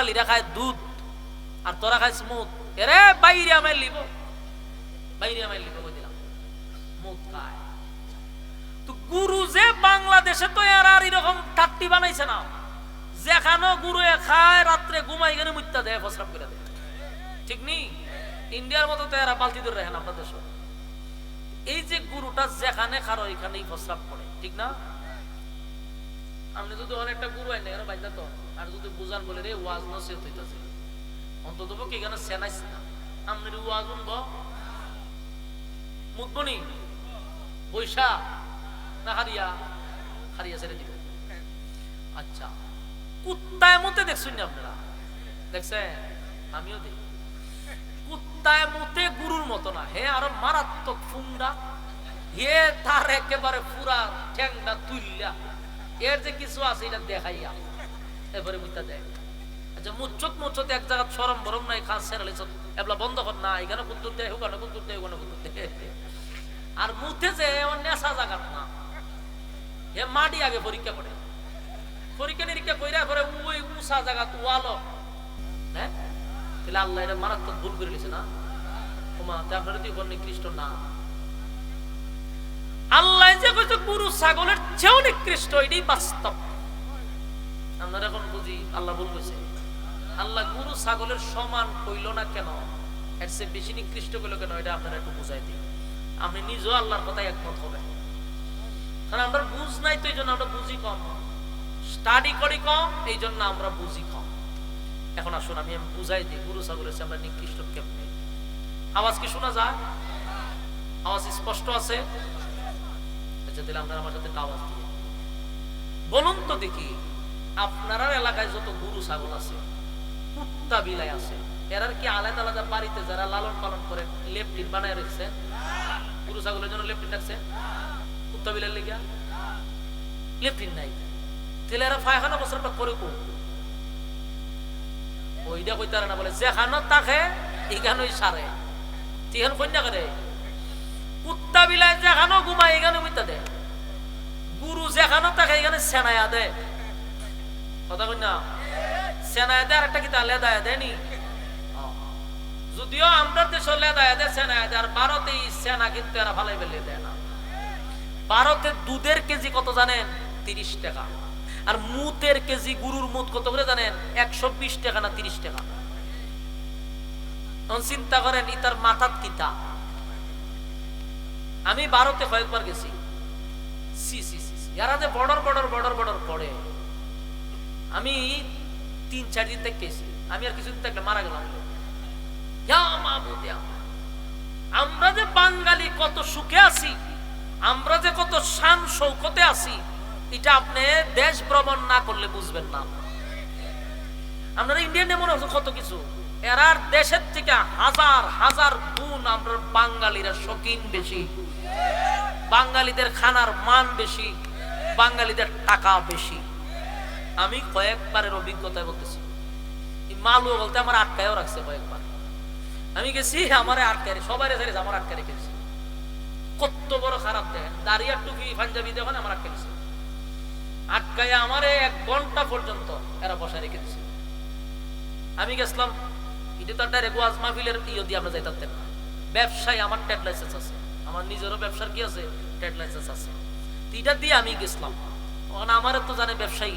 বাঙালিরা খায় দুধ, আর তোরা খায় স্মুথ। এরে, বাইরে আমার লিব বাইরে আমার লিব দিলাম। মুখ খায়। তো গুরু যে বাংলাদেশে তো এর আর এরকম টাট্টি বানাইছে না। যেখানে গুরু খায়, রাত্রে ঘুমাই গেলে মুত্যা দেয় ফসরাম করে দেয়। ঠিক নেই ইন্ডিয়ার মতো তো এরা বালতি ধরে রাখেন দেশ এই যে গুরুটা যেখানে খারো, এখানেই ফসরাম করে, ঠিক না? আপনি যদি অনেকটা গুরু আইন এখানে বাইন্দা তো। আর যদি বুঝান বলে, রে, ওয়াজ নসিহত হইতাছে। অন্তত পক্ষে এখানে সেনাইস না। আপনি ওয়াজ উনব মুদবনি বৈশা, না হারিয়া? হারিয়া ছেড়ে দিব। আচ্ছা কুত্তায় মতে দেখছেন না আপনারা? দেখছেন? আমিও দেখি। কুত্তায় মতে গুরুর মতো না। হে, আরও মারাত্মক ফুংডা হে, তার একেবারে পুরা ঠ্যাংটা তুইলা এর যে কিছু আছে, এটা দেখাইয়া। এবারে বুঝতে দেয়। আচ্ছা মুচ্ছত মুচ্ছত এক জায়গা সরম বরম নাই, খাস সেরালে এবলা বন্ধ কর না, এখানে কুদ্দুর দেয়, ওখানে কুদ্দুর দেয়, ওখানে কুদ্দুর দেয়। আর মুথে যে নেশা জাগাত না হে মাটি আগে পরীক্ষা করে। পরীক্ষা নিরীক্ষা কইরা করে ওই উষা জায়গা ওয়ালো হ্যাঁ? তাহলে আল্লাহ এটা মারাত্মক ভুল করে লিছে না? ওমা, তে আপনারা তুই খ্রিস্ট না। আল্লাহ গুরু ছাগলের চেয়েও নিকৃষ্ট, এটাই বাস্তব। এখন বুঝি, আল্লাহ আল্লাহ গুরু ছাগলের সমান কইল না কেন? এর চেয়ে বেশি নিকৃষ্ট কইল কেন? এটা আপনারা একটু বুঝাই দিই আপনি নিজেও আল্লাহর কথাই একমত হবেন। কারণ আমরা বুঝ নাই তো এই জন্য আমরা বুঝি কম। স্টাডি করি কম এই জন্য আমরা বুঝি কম। এখন আসুন আমি আমি বুঝাই দিই, গুরু ছাগলের চেয়ে আমরা নিকৃষ্ট কেমনে? আওয়াজ কি শোনা যায়? আওয়াজ স্পষ্ট আছে? আচ্ছা তাহলে আপনারা আমার সাথে আওয়াজ দিয়ে বলুন তো দেখি, আপনার এলাকায় যত গুরু, ছাগল আছে, কুত্তা বিলাই আছে এরার কি আলাদা আলাদা বাড়িতে যারা লালন পালন করে, লেপটিন বানায় রেখেছে? গুরু, ছাগলের জন্য লেপটিন রাখছে? কুত্তা বিলাই লেগে লেপটিন নাই। তাহলে এরা পায়খানা বছরটা করে কো ওইটা কইতারে না, বলে, যেখানে তাকে এখানেই সারে। তিহান কন্যা করে? কুত্তা বিলাই যেখানে ঘুমায়, এখানে বুঝতে দেয় গুরু যেখানে তাকে এখানে সেনায়া দেয় কথা কই না? সেনায়া দেয় আর একটা কি তা লেদায়া দেয়নি যদিও আমরা দেশে লেদায়া দেয় সেনায়া দেয় আর ভারতে এই সেনা কিন্তু এরা ভালাই বেলে দেয় না। ভারতে দুধের কেজি কত জানেন? তিরিশ টাকা। আর মুতের কেজি গুরুর মুত কত করে জানেন? একশো বিশ টাকা না তিরিশ টাকা। তখন চিন্তা করেন, ইতার মাথাত কিতা? আমি ভারতে কয়েকবার গেছি। বর্ডার বর্ডার বর্ডার বর্ডার পড়ে। আমি তিন, চার দিন থেকে গেছি। আমি আর কিছুদিন থাকলে মারা গেলাম। আমরা। যে বাঙালি কত সুখে আছি, আমরা যে কত শান শৌকতে আছি, এটা আপনি দেশ ভ্রমণ না করলে বুঝবেন না। আপনারা ইন্ডিয়ানে মনে হচ্ছে কত কিছু। এরার দেশের থেকে হাজার হাজার গুণ আমরা বাঙালিরা শৌখিন বেশি। বাঙালিদের খানার মান বেশি, বাঙালিদের টাকা বেশি। আমি কয়েকবারের অভিজ্ঞতায় বলতেছি, এই মালু বলতে আমার আটকায়ও রাখছে কয়েকবার। আমি গেছি, আমার আটকায় সবাই রেখে আমার আটকায় রেখেছি কত বড় খারাপ দেখেন, দাঁড়িয়ে টুকি পাঞ্জাবি দেখেন আমার আটকে দিছে আটকায় আমারে এক ঘণ্টা পর্যন্ত এরা বসা রেখে দিছে। আমি গেছিলাম এটা তো ডাইরেক্ট ওয়াজ মাহফিলের ইয়ে দিয়ে আমরা যাইতাম না ব্যবসায় আমার ট্রেড লাইসেন্স আছে। আমার নিজেরও ব্যবসার কি আছে? ট্রেড লাইসেন্স আছে। এটা দিয়ে আমি গেছিলাম। তখন আমার তো জানে ব্যবসায়ী।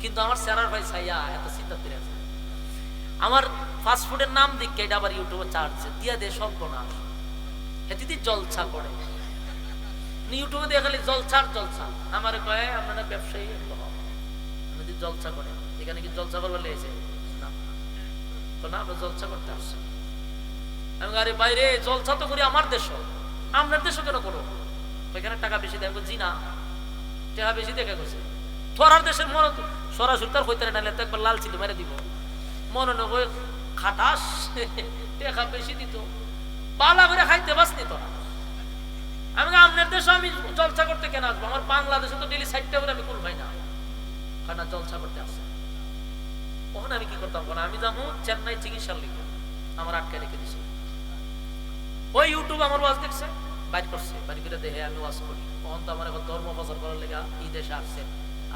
কিন্তু আমার স্যারার ভাই সাইয়া এত চিন্তা করে আছে। আমার ফাস্ট ফুডের নাম দিকে এটা আবার ইউটিউবে চার্জে দিয়া দে সব না হেতিদি জলছা করে। ইউটিউবে দিয়ে খালি জলছার জলছা আমার কয়ে, আপনারা ব্যবসায়ী জলছা করে। এখানে কি জলছা করবার লেগেছে? না, আমরা জলছা করতে আসছি। আমি আরে বাইরে জলছা তো করি আমার দেশ। আপনার দেশও কেন করো? ওইখানে টাকা বেশি দেয়। জি না। টাকা বেশি গেছে তোরার দেশের মনে, সরাসরি তার হইতে নাহলে তো একবার লাল ছিল মেরে দিব। মনে খাটাস, টাকা বেশি দিত। পালা করে খাইতে বাসনি তোরা আমি আপনার দেশে আমি জলসা করতে কেন আসব? আমার বাংলাদেশে তো ডেলি সাইডটা করে আমি কুল পাই না। কারণ জলসা করতে আসে তখন আমি কি করতাম কারণ আমি যাব চেন্নাই চিকিৎসার লিখে আমার আটকে রেখে দিছি। ওই ইউটিউব আমার ওয়াজ দেখছে, বাইর করছে। বাড়ি করে দেখে আমি ওয়াজ করি। তখন তো আমার এখন ধর্ম প্রচার করার লেগে এই দেশে আসছে।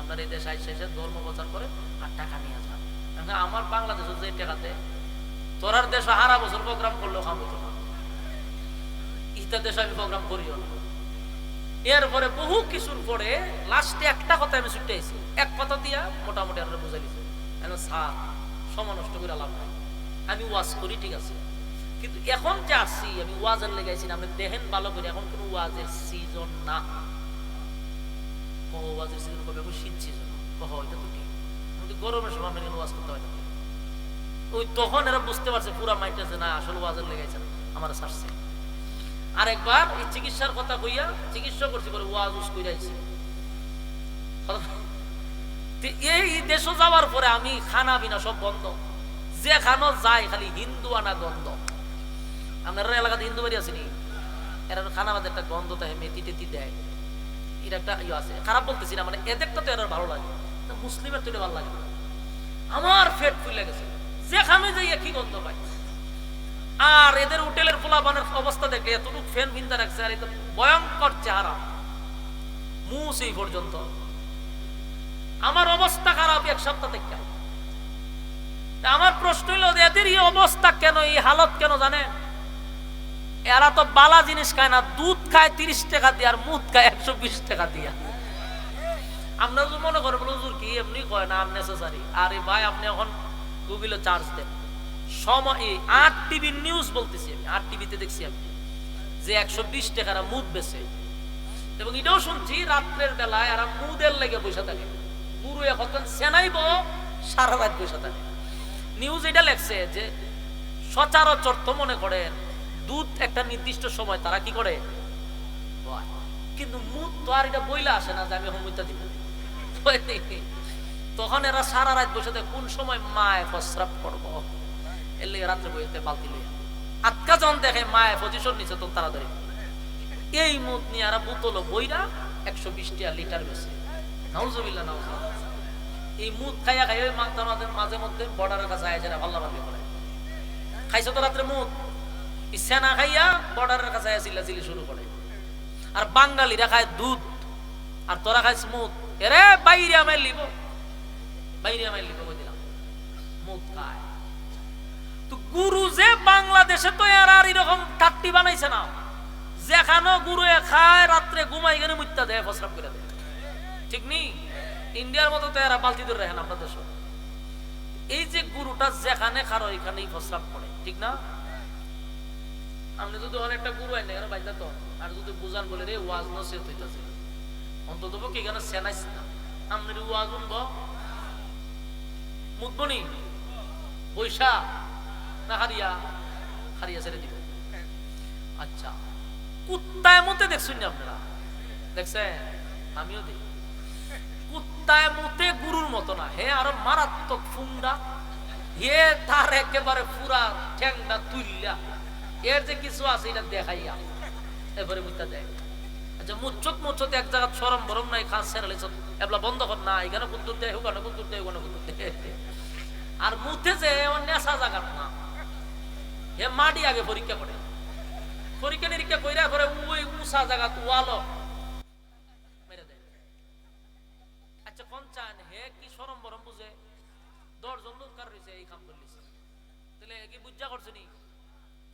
আপনার এই দেশে আসছে এসে ধর্ম প্রচার করে আর টাকা নিয়ে যান। আমার বাংলাদেশে যে টাকাতে তোরার দেশে হারা বছর প্রোগ্রাম করলেও খাম হতো না দেশে আমি প্রোগ্রাম করিও না। এরপরে বহু কিছুর পরে লাস্টে একটা কথা আমি ছুটে আইছি। এক কথা দিয়া মোটামুটি আর বুঝাই দিছে। সময় নষ্ট করে লাভ নাই। আমি ওয়াজ করি, ঠিক আছে। কিন্তু এখন যে আমি ওয়াজের লেগাইছি ভালো এখন কোনো ওয়াজের সিজন না। কহ ওয়াজের সিজন কবে? এখন শীত সিজন কহ, এটা তো কিন্তু গরমের সময় ওয়াজ করতে হয় ওই তখন এরা বুঝতে পারছে, পুরা মাইন্ড আছে, না, আসলে ওয়াজের লেগাইছে আমার সারছে। আরেকবার এই চিকিৎসার কথা কইয়া চিকিৎসা করছি করে ওয়াজ উস কইরা আইছি। তো এই দেশ যাওয়ার পরে আমি খানা বিনা সব বন্ধ। যে খানো যায় খালি হিন্দু আনা গন্ধ। আপনার এলাকাতে হিন্দু বাড়ি আসেনি এরা খানা বাদে একটা গন্ধ তাই মেথি টেতি দেয়। এটা একটা ইয়ে আছে। খারাপ বলতেছি না মানে এদেরটা তো এরা ভালো লাগে। মুসলিমের তো এটা ভালো লাগে আমার ফেট ফুলে গেছে। যেখানে যাই কি গন্ধ পাই। আর এদের হোটেলের পোলাপানের অবস্থা দেখলে এতটুকু ফ্যান ভিন্দা রাখছে, আর একদম ভয়ঙ্কর চেহারা। মুস এই পর্যন্ত। আমার অবস্থা খারাপ এক সপ্তাহ থেকে। আমার প্রশ্ন হইল এদের এই অবস্থা কেন, এই হালত কেন জানে? এরা তো বালা জিনিস খায় না, দুধ খায় তিরিশ টাকা দিয়ে আর মুদ খায় একশো বিশ টাকা দিয়া। আপনারা যদি মনে করেন হুজুর কি এমনি কয় না আননেসেসারি আরে ভাই, আপনি এখন গুগলে চার্জ দেন। সময় আট টিভির নিউজ বলতেছি আমি, আট টিভিতে দেখছি আমি, যে একশো বিশ টাকার মুদ বেছে এবং এটাও শুনছি, রাত্রের বেলায় এরা মুদের লেগে বসে থাকে। গুরু এখন সেনাইব সারা রাত বসে নিউজ এটা লেখছে যে সচরাচর তো মনে করেন দুধ একটা নির্দিষ্ট সময় তারা কি করে। কিন্তু মুদ তো আর এটা বইলা আসে না যে আমি মুইতা দিব। তখন এরা সারা রাত বসে থাকে, কোন সময় মায় প্রস্রাব করব? এলে রাত্রে বইতে বালতি লইয়া আটকা যখন দেখে মায় পজিশন নিচে তো তাড়াতাড়ি। এই মুদ নিয়ে এরা বোতল বইরা একশো বিশ টাকা লিটার বেশি নাউজুবিল্লাহ নাউজুবিল্লাহ। এই মুদ খাইয়া খাই ওই মাঝে মাঝে মধ্যে বর্ডারের কাছে আয় যারা তো মুদ? খাইয়া চিল্লা করে। আর বাঙালিরা খায় দুধ, আর তোরা খাইছ মুদ। এরে বাইরে আমায় লিব। বাইরে আমায় লিব দিলাম? মুদ খায়। তো গুরু যে বাংলাদেশে তো আর এরকম টাট্টি বানাইছে না। যেখানে গুরু খায়, রাত্রে ঘুমাই গেলে মুত্যা দেয় ফসরাপ করে দেয়। ঠিক নেই? ইন্ডিয়ার মতো তো বালতি ধরে রাখেন আপনার দেশ। এই যে গুরুটা যেখানে খারো এখানেই ফসরাপ করে, ঠিক না? আপনি যদি অনেকটা গুরু আইন এখানে বাইন্দা তো। আর যদি বুঝান বলে, রে, ওয়াজ নসিহত হইতাছে। অন্তত কি এখানে সেনাইস না। আপনি ওয়াজ উনব মুদবনি বৈশা? না হারিয়া? হারিয়া ছেড়ে দিব আচ্ছা। কুত্তায় মতে দেখছেন আপনারা? দেখছেন? আমিও দেখি। কুত্তায় মতে গুরুর মতো না। হে আরও মারাত্মক ফুংডা হে তার একেবারে পুরা ঠ্যাংটা তুইলা এর যে কিছু আছে, এটা দেখাইয়া। এবারে মুইতা দেয়। আচ্ছা মুচ্ছত মুচ্ছত এক জায়গা সরম বরম নাই, খাস সেরালে এবলা বন্ধ কর না, এখানে কুদ্দুর দেয়, ওখানে কুদ্দুর দেয়, ওখানে কুদ্দুর দেয়। আর মুথে যে নেশা জায়গা না। হে মাটি আগে পরীক্ষা করে। পরীক্ষা নিরীক্ষা কইরা পরে ওই উষা জায়গা ওয়ালো লোক কার এই কাম করলিছে তাহলে কি করছে নি?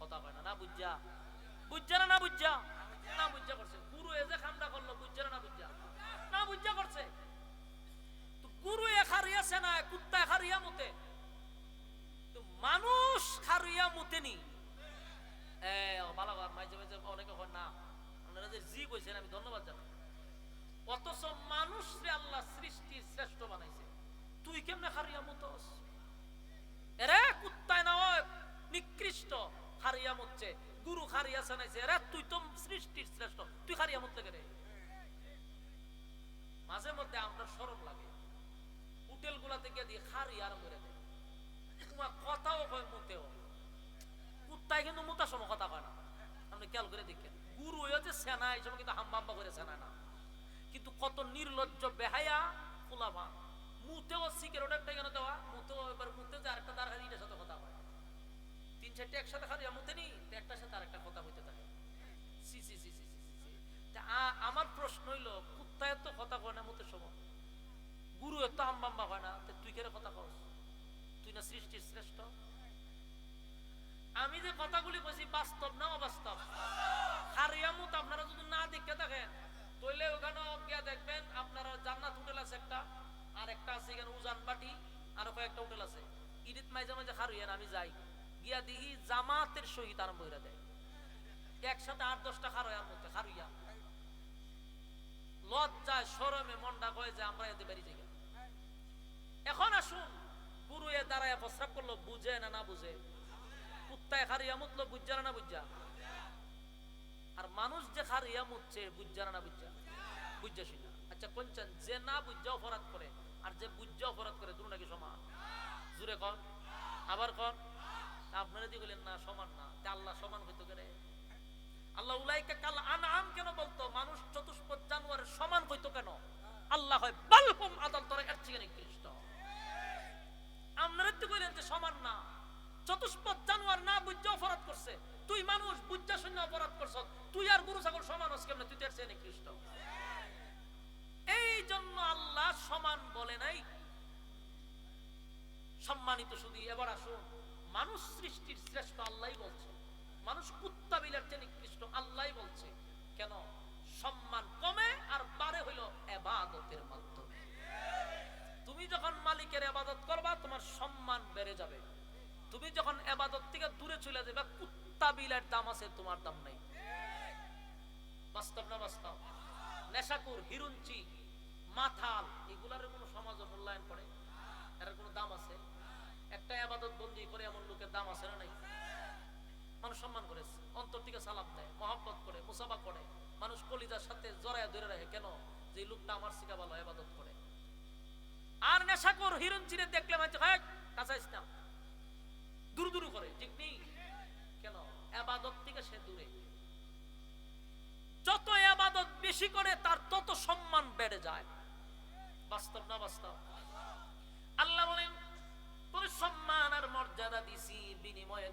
কথা কয় না না না না না করছে। গুরু এ যে করল না না না করছে। তো গুরু এ না কুত্তা খারিয়া মতে। তো মানুষ খারিয়া মতেনি এ ভালো মাঝে মাঝে অনেকে হয় না, আপনারা যে জি কইছেন, আমি ধন্যবাদ জানাই। অথচ মানুষ রে আল্লাহ সৃষ্টির শ্রেষ্ঠ বানাইছে। তুই কেমনে খারিয়া মতস এরে কুত্তায় না হয় নিকৃষ্ট খারিয়া মতছে সানাইছে এরে তুই তো সৃষ্টির শ্রেষ্ঠ, তুই খারিয়া মত রে। মাঝে মধ্যে আমরা শরম লাগে। হোটেল গুলাতে গিয়ে দিয়ে খারি আরম্ভ করে দেয় তোমার কথাও কয় মতেও কুত্তায় কিন্তু মোতার সময় কথা কয় না। আপনি খেয়াল করে দেখেন, গুরু হয়েছে সেনা, এই সময় কিন্তু হাম্বাম্বা করে সেনা না। কিন্তু কত নির্লজ্জ, বেহায়া ফুলামা মুতেও সিগারেট একটা কেন দেওয়া মুতেও এবার মুতে যে আরেকটা দাঁড় হারিয়ে সাথে কথা হয়। সেটা একসাথে খালি নেই একটার সাথে আরেকটা কথা হইতে থাকে। সি সি সি সি আমার প্রশ্ন হইল, কুত্তায় তো কথা কয় না মতো সময়? গুরু এত আম্বাম্বা হয় না তুই কেন কথা কর তুই না সৃষ্টির শ্রেষ্ঠ? আমি যে কথাগুলি বলছি বাস্তব না অবাস্তব? হারিয়ামুত আপনারা যদি না দেখতে থাকেন তৈলে ওখানে গিয়া দেখবেন আপনারা জান্নাত হোটেল আছে একটা, আর একটা আছে এখানে উজানবাটি আরও কয়েকটা হোটেল আছে। ঈদ মাঝে মাঝে হারিয়ান আমি যাই। গিয়া দেখি জামাতের সহিত আরম্ভ হইরা দেয়। একসাথে আট দশটা মধ্যে খারুইয়া লজ্জায় সরমে মনটা কয় যে আমরা এতে যাই এখন আসুন, গুরু এ দাঁড়ায় করল, বুঝে না না বুঝে? কুত্তায় খারিয়া মুতলো না না বুঝা? আর মানুষ যে খারিয়া মুতছে, বুঝা না না বুঝা? বুঝা আচ্ছা কোনছেন যে না বুঝা অপরাধ করে, আর যে বুঝা অপরাধ করে, দুটো নাকি সমান? জুড়ে কন। আবার কন। আপনারা দিয়ে বললেন না, সমান না। তা আল্লাহ সমান হইতো করে আল্লাহ উলাইকা কাল আনআম কেন বলতো? মানুষ চতুষ্পদ জানোয়ারের সমান হইতো কেন? আল্লাহ হয় বালহুম আদাল তোরা এর থেকে নিকৃষ্ট। আপনারা তো কইলেন যে সমান না, চতুষ্পদ জানোয়ার না বুঝতে অপরাধ করছে, তুই মানুষ বুঝতে শূন্য অপরাধ করছ, তুই আর গরু ছাগল সমান হস কেমন? তুই তো এর চেয়ে নিকৃষ্ট। এই জন্য আল্লাহ সমান বলে নাই। সম্মানিত শুধু, এবার আসুন। মানুষ সৃষ্টির শ্রেষ্ঠ আল্লাহই বলছে। মানুষ কুত্তা বিলার চেয়ে নিকৃষ্ট আল্লাহই বলছে। কেন? সম্মান কমে আর বাড়ে হইল এবাদতের মাধ্যমে। তুমি যখন মালিকের এবাদত করবা, তোমার সম্মান বেড়ে যাবে। তুমি যখন এবাদত থেকে দূরে চলে যাবে, কুত্তা বিলার দাম আছে, তোমার দাম নাই। বাস্তব না বাস্তব? নেশাকুর হিরুঞ্চি, মাথাল, এগুলার কোনো সমাজ মূল্যায়ন করে এর কোনো দাম আছে? একটা আবাদত বন্দি করে এমন লোকের দাম আছে না নাই? মানুষ সম্মান করে, অন্তর থেকে সালাম দেয়, মহাব্বত করে, মুসাফা করে। মানুষ কলিজার সাথে জড়ায় ধরে রাখে, কেন? যে লোকটা আমার শিকা ভালো, আবাদত করে। আর নেশাকর হিরণ চিরে দেখলে মানে হয় কাছাইস না। দূর দূর করে, ঠিক নেই? কেন? আবাদত থেকে সে দূরে। যত আবাদত বেশি করে, তার তত সম্মান বেড়ে যায়। বাস্তব না বাস্তব? তোর সম্মান আর মর্যাদা দিছি বিনিময়ে